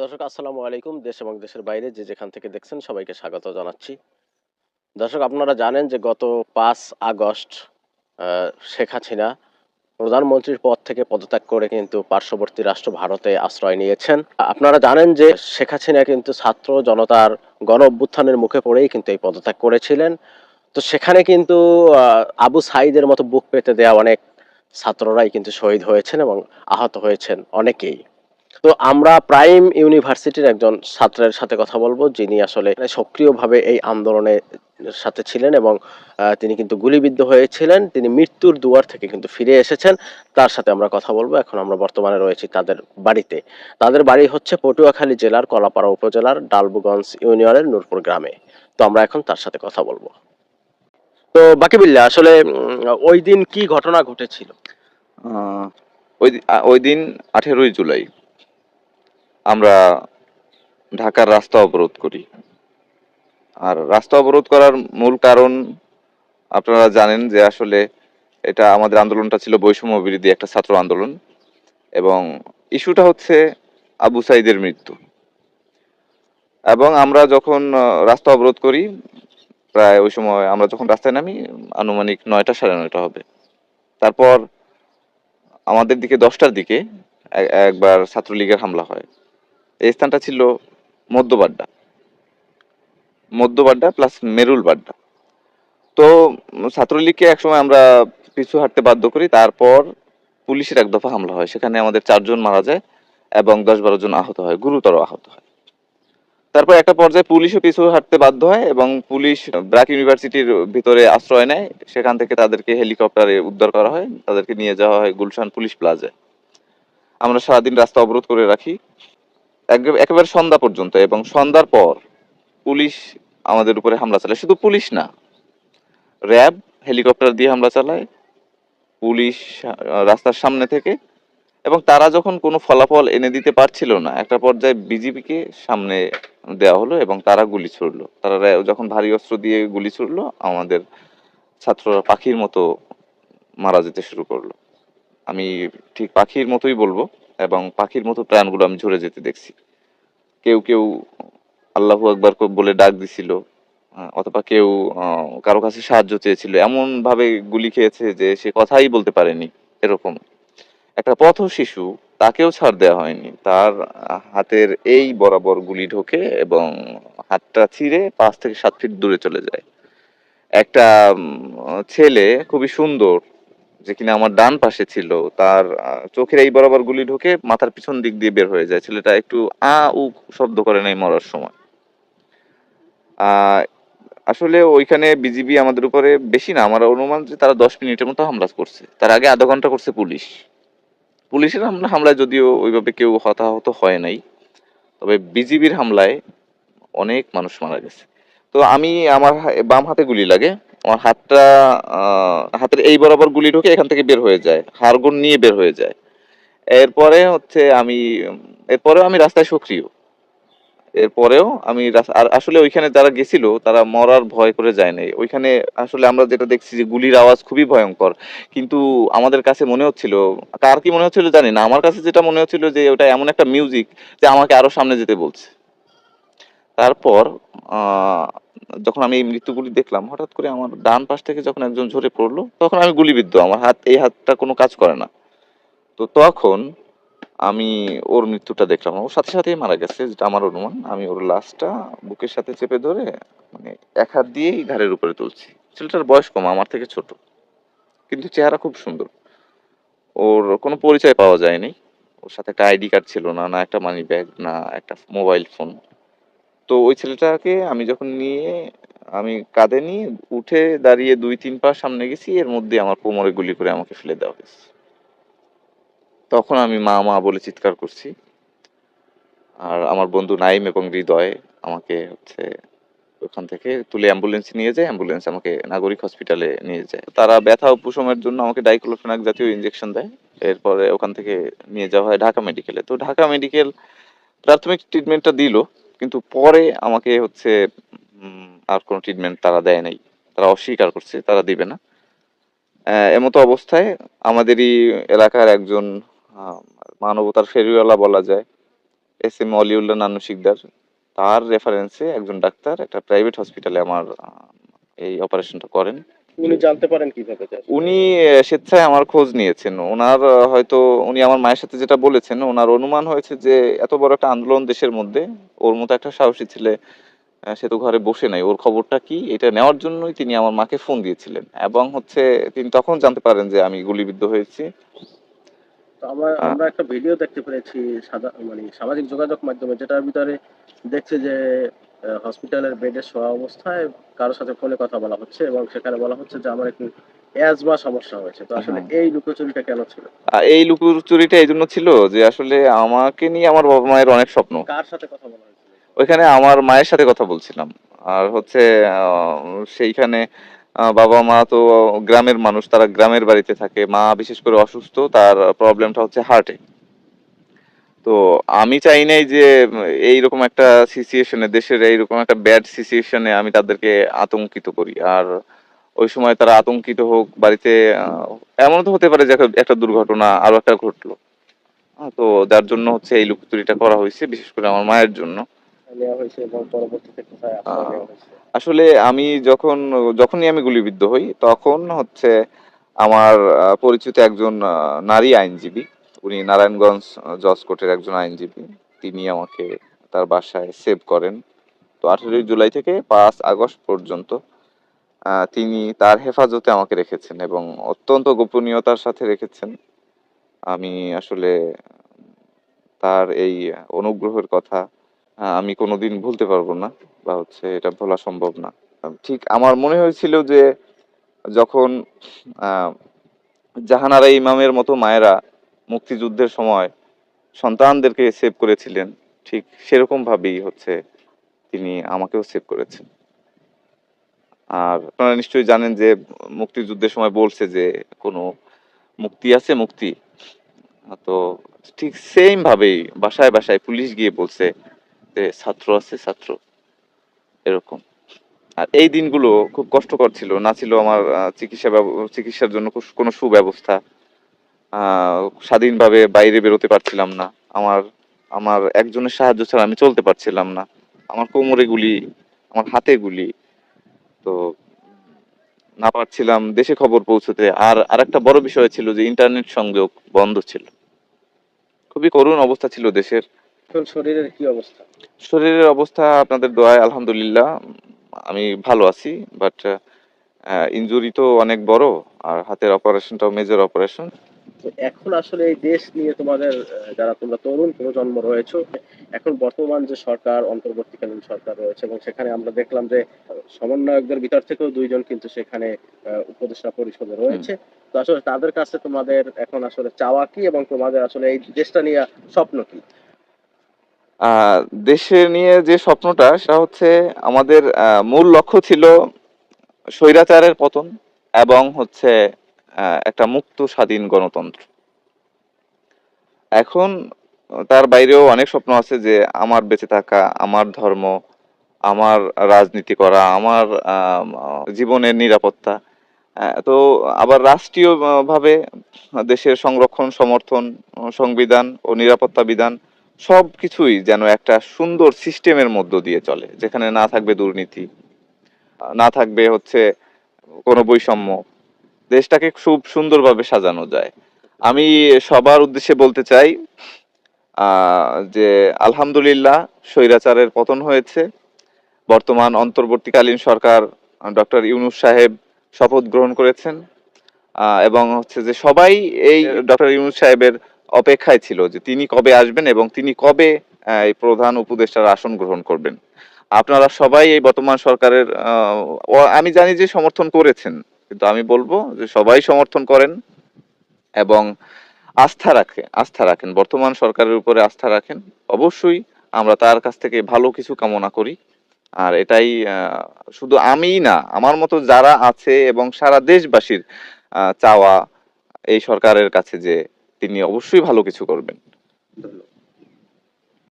দর্শক, আসসালামু আলাইকুম। দেশ এবং দেশের বাইরে যে যেখান থেকে দেখছেন সবাইকে স্বাগত জানাচ্ছি। দর্শক, আপনারা জানেন যে গত পাঁচ আগস্ট শেখ হাসিনা প্রধানমন্ত্রীর পদ থেকে পদত্যাগ করে কিন্তু পার্শ্ববর্তী রাষ্ট্র ভারতে আশ্রয় নিয়েছেন। আপনারা জানেন যে শেখ হাসিনা কিন্তু ছাত্র জনতার গণ অভ্যুত্থানের মুখে পড়েই কিন্তু এই পদত্যাগ করেছিলেন। তো সেখানে কিন্তু আবু সাইদের মতো বুক পেতে দেওয়া অনেক ছাত্ররাই কিন্তু শহীদ হয়েছেন এবং আহত হয়েছেন অনেকেই। তো আমরা প্রাইম ইউনিভার্সিটির একজন ছাত্রের সাথে কথা বলব, যিনি আসলে সক্রিয়ভাবে এই আন্দোলনের সাথে ছিলেন এবং তিনি কিন্তু গুলিবিদ্ধ হয়েছিলেন। তিনি মৃত্যুর দুয়ার থেকে কিন্তু ফিরে এসেছেন। তার সাথে আমরা কথা বলব। এখন আমরা বর্তমানে রয়েছি তাদের বাড়িতে। তাদের বাড়ি হচ্ছে পটুয়াখালী জেলার কলাপাড়া উপজেলার ডালবুগঞ্জ ইউনিয়নের নূরপুর গ্রামে। তো আমরা এখন তার সাথে কথা বলব। তো বাকিবিল্লা, আসলে ওই দিন কি ঘটনা ঘটেছিল? ওই ওই দিন আঠেরোই জুলাই। আমরা ঢাকার রাস্তা অবরোধ করি। আর রাস্তা অবরোধ করার মূল কারণ আপনারা জানেন যে আসলে এটা আমাদের আন্দোলনটা ছিল বৈষম্য বিরোধী একটা ছাত্র আন্দোলন এবং ইস্যুটা হচ্ছে আবু সাইদের মৃত্যু। এবং আমরা যখন রাস্তা অবরোধ করি, প্রায় ওই সময় আমরা যখন রাস্তায় নামি, আনুমানিক নয়টা সাড়ে নয়টা হবে। তারপর আমাদের দিকে দশটার দিকে একবার ছাত্রলীগের হামলা হয়। এই স্থানটা ছিল মধ্যবাড্ডা। মধ্যবাড্ডা প্লাস মেরুল বাড্ডা তো ছাত্রলীগকে একসময় আমরা পিছু হাঁটতে বাধ্য করি, তারপর পুলিশের এক দফা হামলা হয়। সেখানে আমাদের চারজন মারা যায় এবং দশ বারো জন আহত হয়, গুরুতর আহত হয়। তারপর একটা পর্যায়ে পুলিশও পিছু হাঁটতে বাধ্য হয় এবং পুলিশ ব্র্যাক ইউনিভার্সিটির ভিতরে আশ্রয় নেয়। সেখান থেকে তাদেরকে হেলিকপ্টারে উদ্ধার করা হয়, তাদেরকে নিয়ে যাওয়া হয় গুলশান পুলিশ প্লাজায় আমরা সারাদিন রাস্তা অবরোধ করে রাখি। একেবারে সন্ধ্যা পর্যন্ত এবং সন্ধ্যার পর পুলিশ আমাদের উপরে হামলা চালায়। শুধু পুলিশ না, র্যাব, হেলিকপ্টার দিয়ে হামলা চালায়, পুলিশ রাস্তার সামনে থেকে এবং তারা যখন কোনো ফলাফল এনে দিতে পারছিল না, একটা পর্যায়ে বিজিবিকে সামনে দেওয়া হলো এবং তারা গুলি ছুড়লো। তারা যখন ভারী অস্ত্র দিয়ে গুলি ছুড়লো, আমাদের ছাত্ররা পাখির মতো মারা যেতে শুরু করল। আমি ঠিক পাখির মতোই বলব এবং পাখির মতো প্রাণগুলো আমি ঝরে যেতে দেখছি। কেউ কেউ আল্লাহু আকবার বলে ডাক দিছিল অথবা কেউ কারও কাছে সাহায্য চেয়েছিল। এমন ভাবে গুলি খেয়েছে যে সে কথাই বলতে পারেনি এরকম। একটা পথ শিশু, তাকেও ছাড় দেওয়া হয়নি। তার হাতের এই বরাবর গুলি ঢোকে এবং হাতটা ছিঁড়ে পাঁচ থেকে সাত ফিট দূরে চলে যায়। একটা ছেলে খুবই সুন্দর যে কিনা আমার ডান পাশে ছিল, তার চোখের এই বরাবর গুলি ঢুকে মাথার পিছন দিক দিয়ে বের হয়ে যায়। ছেলেটা একটু আ, উ শব্দ করে নাই মরার সময়। আসলে ওইখানে বিজিবি আমাদের উপরে বেশি না, আমার অনুমান যে তারা দশ মিনিটের মতো হামলা করছে। তার আগে আধা ঘণ্টা করছে পুলিশ। পুলিশের হামলা, হামলায় যদিও ওইভাবে কেউ হতাহত হয় নাই, তবে বিজিবির হামলায় অনেক মানুষ মারা গেছে। তো আমি আমার বাম হাতে গুলি লাগে। আমার হাতটা হাতের এই বরাবর গুলি ঢুকে এখান থেকে বের হয়ে যায়, হাড়গোড় নিয়ে বের হয়ে যায়। এরপরে হচ্ছে আমি, এরপরেও আমি রাস্তায় সক্রিয়। এরপরেও আমি আর আসলে ওইখানে যারা গেছিল, তারা মরার ভয় করে যায় নাই। ওইখানে আসলে আমরা যেটা দেখছি যে গুলির আওয়াজ খুবই ভয়ঙ্কর। কিন্তু আমাদের কাছে মনে হচ্ছিল, কার কি মনে হচ্ছিল জানি না, আমার কাছে যেটা মনে হচ্ছিল যে ওটা এমন একটা মিউজিক যে আমাকে আরও সামনে যেতে বলছে। তারপর যখন আমি এই মৃত্যুগুলি দেখলাম, হঠাৎ করে আমার ডান পাশ থেকে যখন একজন ঝরে পড়ল, তখন আমি গুলিবিদ্ধ, আমার হাত, এই হাতটা কোনো কাজ করে না। তো তখন আমি ওর মৃত্যুটা দেখলাম। ওর সাথে সাথেই মারা গেছে, যেটা আমার অনুমান। আমি ওর লাশটা বুকের সাথে চেপে ধরে মানে এক হাত দিয়েই ঘাড়ের উপরে তুলছি। ছেলেটার বয়স কম, আমার থেকে ছোট। কিন্তু চেহারা খুব সুন্দর। ওর কোনো পরিচয় পাওয়া যায়নি। ওর সাথে একটা আইডি কার্ড ছিল না না একটা মানি ব্যাগ না একটা মোবাইল ফোন তো ওই ছেলেটাকে আমি যখন নিয়ে, আমি কাঁধে নিয়ে উঠে দাঁড়িয়ে দুই, তিন পা সামনে গেছি, এর মধ্যে আমার কোমরে গুলি করে আমাকে ফেলে দেওয়া হয়েছে। তখন আমি মা মা বলে চিৎকার করছি। আর আমার বন্ধু নাইম এবং হৃদয় আমাকে হচ্ছে ওখান থেকে তুলে অ্যাম্বুলেন্সে নিয়ে যায়, অ্যাম্বুলেন্স আমাকে নাগরিক হসপিটালে নিয়ে যায়। তারা ব্যথা উপশমের জন্য আমাকে ডাইক্লোফেনাক জাতীয় ইনজেকশন দেয়। এরপরে ওখান থেকে নিয়ে যাওয়া হয় ঢাকা মেডিকেলে তো ঢাকা মেডিকেল প্রাথমিক ট্রিটমেন্টটা দিল। কিন্তু পরে আমাকে হচ্ছে আর কোনো ট্রিটমেন্ট তারা দেয় নাই। তারা অস্বীকার করছে, তারা দিবে না। এমতো অবস্থায় আমাদেরই এলাকার একজন মানবতার ফেরিওয়ালা বলা যায়, এস এম অলিউল্লাহ নানু শিকদার। তার রেফারেন্সে একজন ডাক্তার একটা প্রাইভেট হসপিটালে আমার এই অপারেশনটা করেন। উনি জানতে পারেন কীভাবে উনি স্বেচ্ছায় আমার খোঁজ নিয়েছেন। ওনার হয়তো উনি আমার মায়ের সাথে যেটা বলেছেন ওনার অনুমান হয়েছে যে এত বড় একটা আন্দোলন দেশের মধ্যে ওর মতো একটা সাহসী ছেলে সে তো ঘরে বসে নাই। ওর খবরটা কি? এটা নেওয়ার জন্যই তিনি আমার মাকে ফোন দিয়েছিলেন। এবং হচ্ছে তিনি তখন জানতে পারেন যে আমি গুলিবিদ্ধ হয়েছি। আমরা একটা ভিডিও দেখতে পেরেছি সাদা মানে সামাজিক যোগাযোগ মাধ্যমে যেটার ভিতরে দেখছে যে হসপিটালের বেডে শোয়া অবস্থায় কারোর সাথে ফোনে কথা বলা হচ্ছে এবং সেখানে বলা হচ্ছে যে আমার একটু অ্যাজমা সমস্যা হয়েছে। তো আসলে। এই লুকোচুরিটা কেন ছিল? এই লুকুর চুরিটা এই জন্য ছিল যে আসলে আমাকে নিয়ে আমার বাবা মায়ের অনেক স্বপ্ন। কার সাথে কথা বলা হয়েছিল? ওইখানে আমার মায়ের সাথে কথা বলছিলাম। আর হচ্ছে সেইখানে বাবা মা তো গ্রামের মানুষ তারা গ্রামের বাড়িতে থাকে। মা বিশেষ করে অসুস্থ তার প্রবলেমটা হচ্ছে হার্টে তো আমি চাই নাই যে এইরকম একটা সিচুয়েশনে দেশের এইরকম একটা ব্যাড সিচুয়েশনে আমি তাদেরকে আতঙ্কিত করি। আর ওই সময় তারা আতঙ্কিত হোক, বাড়িতে এমন তো হতে পারে যে একটা- দুর্ঘটনা আরও একটা ঘটলো। তো যার জন্য হচ্ছে এই লুকোচুরিটা করা হয়েছে, বিশেষ করে আমার মায়ের জন্য। আসলে আমি যখন, যখনই আমি গুলিবিদ্ধ হই, তখন হচ্ছে আমার পরিচিত একজন নারী আইনজীবী উনি নারায়ণগঞ্জ জজ কোর্টের একজন আইনজীবী। তিনি আমাকে তার বাসায় সেভ করেন। তো আঠেরোই জুলাই থেকে পাঁচ আগস্ট পর্যন্ত তিনি তার হেফাজতে আমাকে রেখেছেন এবং অত্যন্ত গোপনীয়তার সাথে রেখেছেন। আমি আসলে তার এই অনুগ্রহের কথা আমি কোনোদিন ভুলতে পারব না বা হচ্ছে এটা ভোলা সম্ভব না। ঠিক আমার মনে হয়েছিল যে যখন জাহানারা ইমামের মতো মায়েরা মুক্তিযুদ্ধের সময় সন্তানদেরকে সেভ করেছিলেন। ঠিক সেরকম ভাবেই হচ্ছে তিনি আমাকেও সেভ করেছেন। আর আপনারা নিশ্চয়ই জানেন যে মুক্তিযুদ্ধের সময় বলছে যে কোনো মুক্তি আছে, মুক্তি। তো ঠিক সেম ভাবেই বাসায় বাসায় পুলিশ গিয়ে বলছে যে ছাত্র আছে, ছাত্র। এরকম। আর এই দিনগুলো খুব কষ্টকর ছিল। না ছিল আমার চিকিৎসা চিকিৎসার জন্য কোনো সুব্যবস্থা। স্বাধীনভাবে বাইরে বেরোতে পারছিলাম না। আমার আমার একজনের সাহায্য ছাড়া আমি চলতে পারছিলাম না। আমার কোমরে গুলি আমার হাতে গুলি। তো না পারছিলাম দেশে খবর পৌঁছতে। আর আরেকটা বড় বিষয় ছিল যে ইন্টারনেট সংযোগ বন্ধ ছিল। খুবই করুণ অবস্থা ছিল দেশের। শরীরের কি অবস্থা? শরীরের অবস্থা আপনাদের দোয়ায় আলহামদুলিল্লাহ আমি ভালো আছি। বাট ইনজুরি তো অনেক বড় আর হাতের অপারেশনটাও মেজর অপারেশন এখন আসলে এই দেশ নিয়ে তোমাদের যারা তোমরা তরুণ প্রজন্ম রয়েছে এখন বর্তমান যে সরকার অন্তর্বর্তীকালীন সরকার রয়েছে এবং সেখানে আমরা দেখলাম যে সমন্বয়কদের ভিতর থেকেও দুইজন কিন্তু সেখানে উপদেষ্টা পরিষদে রয়েছে। তো আসলে তাদের কাছে তোমাদের এখন আসলে চাওয়া কি এবং তোমাদের আসলে এই দেশটা নিয়ে স্বপ্ন কি? আহ, দেশের নিয়ে যে স্বপ্নটা সেটা হচ্ছে আমাদের আহ, মূল লক্ষ্য ছিল স্বৈরাচারের পতন এবং হচ্ছে একটা মুক্ত স্বাধীন গণতন্ত্র। এখন তার বাইরেও অনেক স্বপ্ন আছে যে আমার বেঁচে থাকা, আমার ধর্ম, আমার রাজনীতি করা, আমার জীবনের নিরাপত্তা তো আবার রাষ্ট্রীয়ভাবে দেশের সংরক্ষণ, সমর্থন, সংবিধান ও নিরাপত্তা বিধান সব কিছুই যেন একটা সুন্দর সিস্টেমের মধ্য দিয়ে চলে, যেখানে না থাকবে দুর্নীতি, না থাকবে হচ্ছে কোনো বৈষম্য দেশটাকে খুব সুন্দরভাবে সাজানো যায়। আমি সবার উদ্দেশ্যে বলতে চাই যে আলহামদুলিল্লাহ স্বৈরাচারের পতন হয়েছে। বর্তমান অন্তর্বর্তীকালীন সরকার ডক্টর ইউনুস সাহেব শপথ গ্রহণ করেছেন। এবং হচ্ছে যে সবাই এই ডক্টর ইউনুস সাহেবের অপেক্ষায় ছিল যে তিনি কবে আসবেন এবং তিনি কবে এই প্রধান উপদেষ্টার আসন গ্রহণ করবেন। আপনারা সবাই এই বর্তমান সরকারের আমি জানি যে সমর্থন করেছেন। কিন্তু আমি বলব যে সবাই সমর্থন করেন এবং আস্থা রাখে, আস্থা রাখেন। বর্তমান সরকারের উপরে আস্থা রাখেন। অবশ্যই আমরা তার কাছ থেকে ভালো কিছু কামনা করি। আর এটাই শুধু আমিই না, আমার মতো যারা আছে এবং সারা দেশবাসীর চাওয়া এই সরকারের কাছে যে তিনি অবশ্যই ভালো কিছু করবেন। ধন্যবাদ।